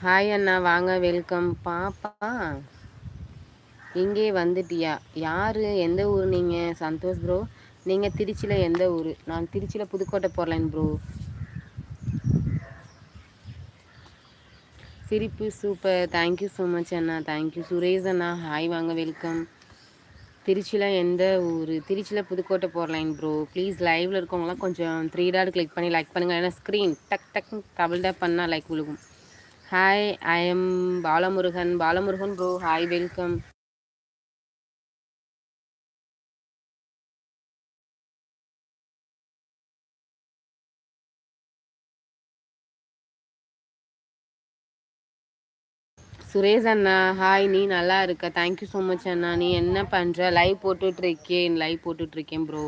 Hi அண்ணா. வாங்க. Welcome பாப்பா இங்கே வந்துட்டியா? யார்? எந்த ஊர் நீங்கள் சந்தோஷ் ப்ரோ நீங்கள் திருச்சியில் எந்த ஊர்? நான் திருச்சியில் புதுக்கோட்டை போகலான் ப்ரோ சிரிப்பு super thank you so much Anna. Thank you Suresh அண்ணா. ஹாய் வாங்க. வெல்கம் திருச்சியில் எந்த ஊர்? திருச்சியில் புதுக்கோட்டை போகலாம் ப்ரோ ப்ளீஸ் லைவில் இருக்கவங்களாம் கொஞ்சம் த்ரீ டாட் கிளிக் பண்ணி லைக் பண்ணுங்கள் ஏன்னா ஸ்க்ரீன் டக் டக் டபுள் டேப் பண்ணால் லைக் விழுகும். Hi I am Balamurugan Balamurugan bro hi welcome Suresh Anna hi நீ நல்லா இருக்க. தேங்க்யூ ஸோ மச் அண்ணா. நீ என்ன பண்ணுற லைவ் போட்டுட்ருக்கேன் லைவ் போட்டுட்ருக்கேன் ப்ரோ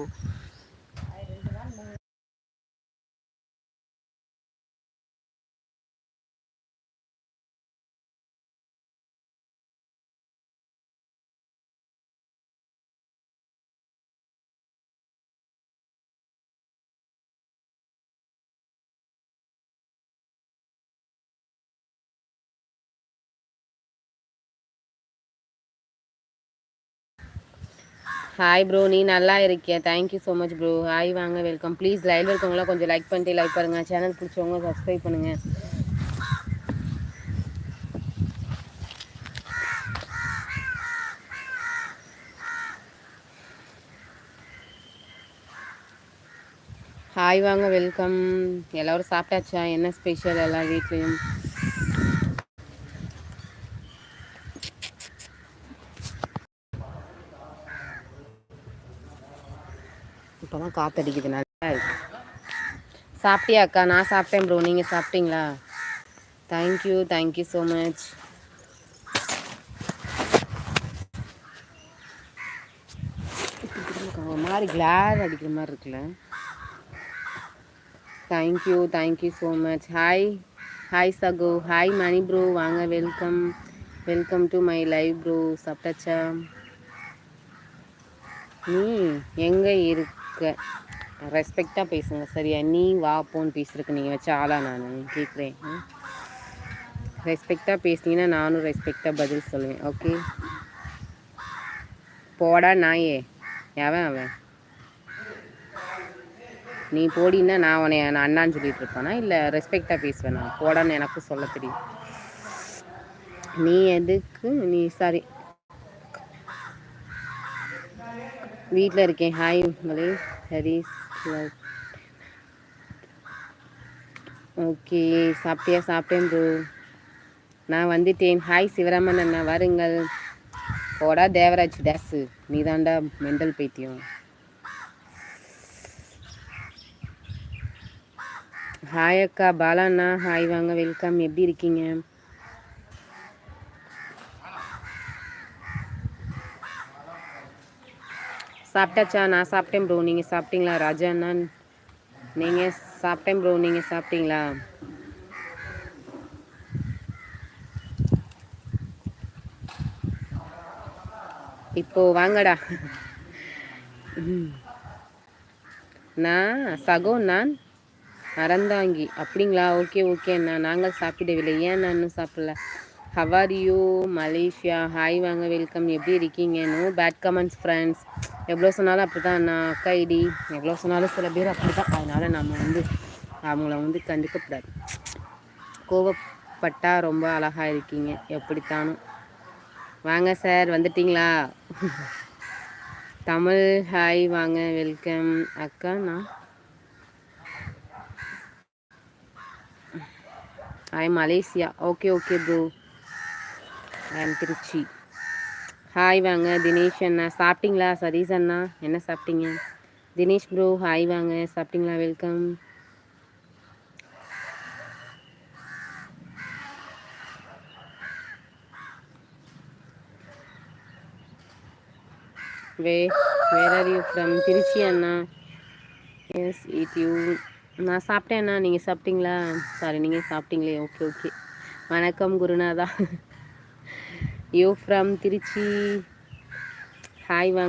ஹாய் ப்ரோ நீ நல்லா இருக்கியா? Thank you so much bro hi வாங்க வெல்கம் ப்ளீஸ் லைவ் இருக்கவங்களாம் கொஞ்சம் லைக் பண்ணிட்டு லைக் பாருங்கள் சேனல் பிடிச்சவங்க சப்ஸ்கிரைப் பண்ணுங்கள் ஹாய் வாங்க வெல்கம் எல்லோரும் சாப்பிட்டாச்சா? என்ன ஸ்பெஷல் எல்லா வீட்லேயும்? இப்போ தான் காற்றடிக்குது நல்லா இருக்கு. சாப்பிட்டியா அக்கா? நான் சாப்பிட்டேன் ப்ரோ நீங்கள் சாப்பிட்டீங்களா? தேங்க்யூ தேங்க்யூ ஸோ மச் ஒரு மாதிரி கிளார் அடிக்கிற மாதிரி இருக்குல்ல. Thank you thank you so much hi hi சகோ. ஹாய் மணி ப்ரோ வாங்க welcome welcome to my live bro சாப்பிட்டாச்சா? நீ எங்கே இருக்கு இருக்க. ரெஸ்பெக்டாக பேசுங்க சரியா? நீ வா போன்னு பேசுறதுக்கு நீங்கள் வச்ச ஆளா நான் கேட்குறேன் ரெஸ்பெக்டாக பேசினீங்கன்னா நானும் ரெஸ்பெக்டாக பதில் சொல்லுவேன் ஓகே போடா நாயே. எவன் அவன்? நீ போடின்னா நான் உன்னை நான் அண்ணான்னு சொல்லிட்டு இருப்பானா? இல்லை ரெஸ்பெக்டாக பேசுவேன்? நான் போடான்னு எனக்கும் சொல்ல தெரியும். நீ எதுக்கு நீ சாரி. வீட்டில் இருக்கேன். ஹாய் மலே ஹரிஸ் ஓகே சாப்பிட்டியா? சாப்பிட்டேன் ப்ரோ நான் வந்துட்டேன். ஹாய் சிவராமன் அண்ணா. வாருங்கள். போடா தேவராஜ் டேஸு நீ தாண்டா மெண்டல் பைத்தியம். ஹாய் அக்கா. பாலாண்ணா ஹாய் வாங்க. வெல்கம் எப்படி இருக்கீங்க? சாப்பிட்டாச்சா? நான் சாப்பிட்டேன் ப்ரோ நீங்கள் சாப்பிட்டீங்களா? ராஜா அண்ணா நீங்கள் சாப்பிட்டேன் ப்ரோ நீங்கள் சாப்பிட்டீங்களா? இப்போ வாங்கடா. நான் சகோ நான் அறந்தாங்கி அப்படிங்களா? ஓகே ஓகே அண்ணா. நாங்கள் சாப்பிடவில்லை. ஏன் நான் இன்னும் சாப்பிடல? How are you Malaysia hi வாங்க வெல்கம் எப்படி இருக்கீங்க? நோ பேட் கமெண்ட்ஸ் ஃப்ரெண்ட்ஸ் எவ்வளோ சொன்னாலும் அப்படி தான் நான் அக்கா ஐடி எவ்வளோ சொன்னாலும் சில பேர் அப்படி தான் அதனால் நம்ம வந்து அவங்கள வந்து கண்டுக்கக்கூடாது கோவப்பட்டால் ரொம்ப அழகாக இருக்கீங்க. எப்படித்தானும் வாங்க சார் வந்துட்டிங்களா? தமிழ் ஹாய் வாங்க வெல்கம் அக்கா நான் I Malaysia okay okay bro I'm Trichy. Hi வாங்க தினேஷ் அண்ணா. சாப்பிட்டீங்களா? சதீஷ் அண்ணா என்ன சாப்பிட்டீங்க? தினேஷ் ப்ரோ ஹாய் வாங்க. சாப்பிட்டீங்களா? Welcome where where are you from Trichy Anna. Yes it you நான் சாப்பிட்டேன் அண்ணா. நீங்கள் சாப்பிட்டீங்களா? சாரி நீங்கள் சாப்பிட்டீங்களே. ஓகே ஓகே வணக்கம் குருநாதா. யூ ஃப்ரம் திருச்சி ஹாய் வாங்க